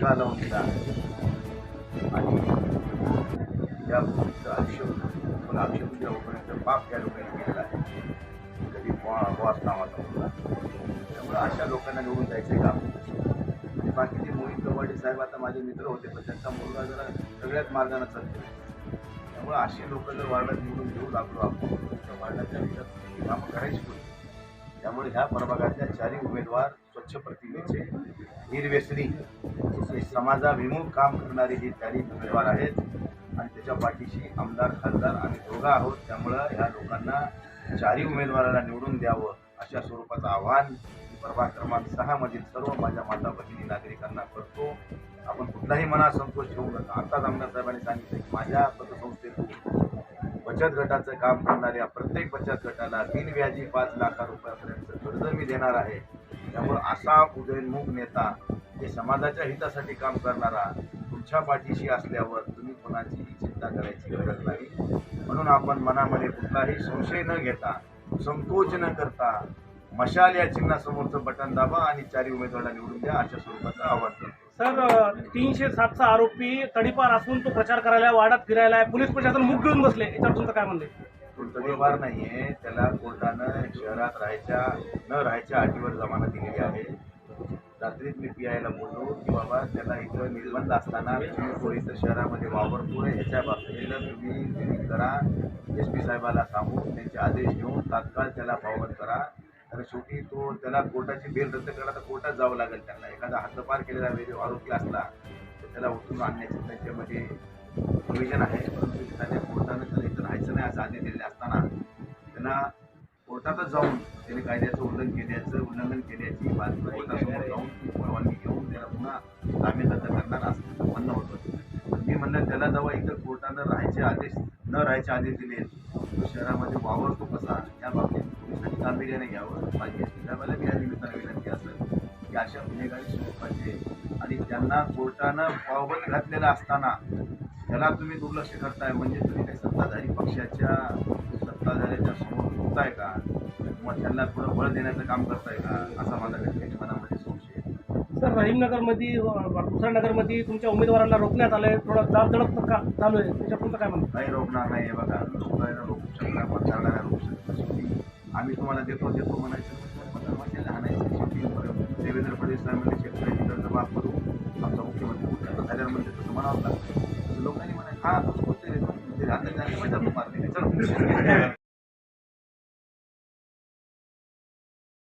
बरोबर लावून दिला आणि या मुलीचं आयुष्य पण आयुष्य तुझ्या पाप या लोकांनी केलेला आहे. कधी बॉस नावाचा मुलगा. त्यामुळे अशा लोकांना निवडून जायचं काम आणि बाकीचे मोहित कवाडे साहेब आता माझे मित्र होते पण त्यांचा मुलगा जरा सगळ्याच मार्गाने चालतो त्यामुळे अशी लोक जर वार्डात निवडून घेऊ लागलो आपण तर वार्डाच्या विचार कामं करायची पुढे त्यामुळे ह्या प्रभागातल्या चारही उमेदवार स्वच्छ प्रतिमेचे निर्व्यसनी समाजाभिमुख काम करणारे हे चारही उमेदवार आहेत. आणि त्याच्या पाठीशी आमदार खासदार आम्ही दोघं आहोत. त्यामुळं ह्या लोकांना चारही उमेदवाराला निवडून द्यावं अशा स्वरूपाचं आव्हान प्रभाग क्रमांक सहामधील सर्व माझ्या माता भगिनी नागरिकांना करतो. आपण कुठलाही मनात संकोच ठेवू नका. आत्ताच आमदार साहेबांनी सांगितलं की माझ्या पतसंस्थेतून बचत गटाचं काम करणाऱ्या प्रत्येक बचत गटाला बिनव्याजी पाच लाख रुपयापर्यंत कर्ज मी देणार आहे. त्यामुळे असा उदयनमुख नेता हे समाजाच्या हितासाठी काम करणारा तुमच्या पाठीशी असल्यावर तुम्ही कोणाचीही चिंता करायची गरज नाही. म्हणून आपण मनामध्ये कुठलाही संशय न घेता संकोच न करता मशाल या चिन्हासमोरचं बटन दाबा आणि चारी उमेदवाराला निवडून द्या. अशा स्वरूपाचं आवाज करतो. सर तीनशे सातचा आरोपी तडीपार असून तो प्रचार करायला वाडात फिरायला आहे. पोलीस प्रशासन मुख घेऊन बसले. याच्यावर तुमचं काय म्हणणं आहे? नाही आहे त्याला कोर्टानं शहरात राहायच्या न राहायच्या अटीवर जमाना दिलेली आहे. रात्रीच मी पी आयला बोललो की बाबा त्याला इथं निर्बंध असताना तुम्ही इथं शहरामध्ये वावरपूर आहे ह्याच्या बाबतीला तुम्ही करा. एस पी साहेबाला सांगून त्यांचे आदेश घेऊन तात्काळ त्याला पावबंद करा. तर शेवटी तो त्याला कोर्टाची बेल रद्द करा तर कोर्टात जावं लागेल त्यांना. एखादा हद्दपार केलेला वेळ आरोपी असला तर त्याला उठून आणण्याचे त्यांच्यामध्ये प्रोव्हिजन आहे. परंतु एखाद्या कोर्ट जाऊन त्याने कायद्याचं उल्लंघन केल्याचं उल्लंघन केल्याची बातमी कोर्टासमोर जाऊन ती परवानगी घेऊन त्याला पुन्हा जामीन रद्द करणार असं म्हणणं होतं. पण मी म्हणलं त्याला जेव्हा इथं कोर्टानं राहायचे आदेश न राहायचे आदेश दिले तो शहरामध्ये वावरतो कसा? या बाबतीत पोलिसांनी गांभीर्याने घ्यावं माझी एस मी या निमित्तानं विनंती असेल की अशा गुन्हेगारी स्वरूपाचे आणि त्यांना कोर्टानं पावबंद घातलेला असताना त्याला तुम्ही दुर्लक्ष करताय म्हणजे तुम्ही काही सत्ताधारी पक्षाच्या सत्ताधाऱ्याच्या समोर त्यांना थोडं बळ देण्याचं काम करताय का? असा माझा व्यक्तिगत मनामध्ये संशय आहे. सर रहीमनगरमध्ये नगरमध्ये तुमच्या उमेदवारांना रोखण्यात आलंय थोडं दाब दडप का चालू आहे? त्याच्यावर तुमचं काय म्हणणं? काही रोखणार नाही हे बघा. लोकांना रोखू शकणार मतदारांना रोखू शकणार शेवटी आम्ही तुम्हाला देतो देतो म्हणायचं. मतदार आणायचं शेवटी देवेंद्र फडणवीस साहेब म्हणजे शेतकऱ्याची कर्ज माफ करू आमचा मुख्यमंत्री कुठला झाल्यावर म्हणजे तसं म्हणावं लागतं. तसं लोकांनी म्हणाय हा तसं होते रे. ते राहतं त्याने मारली चला.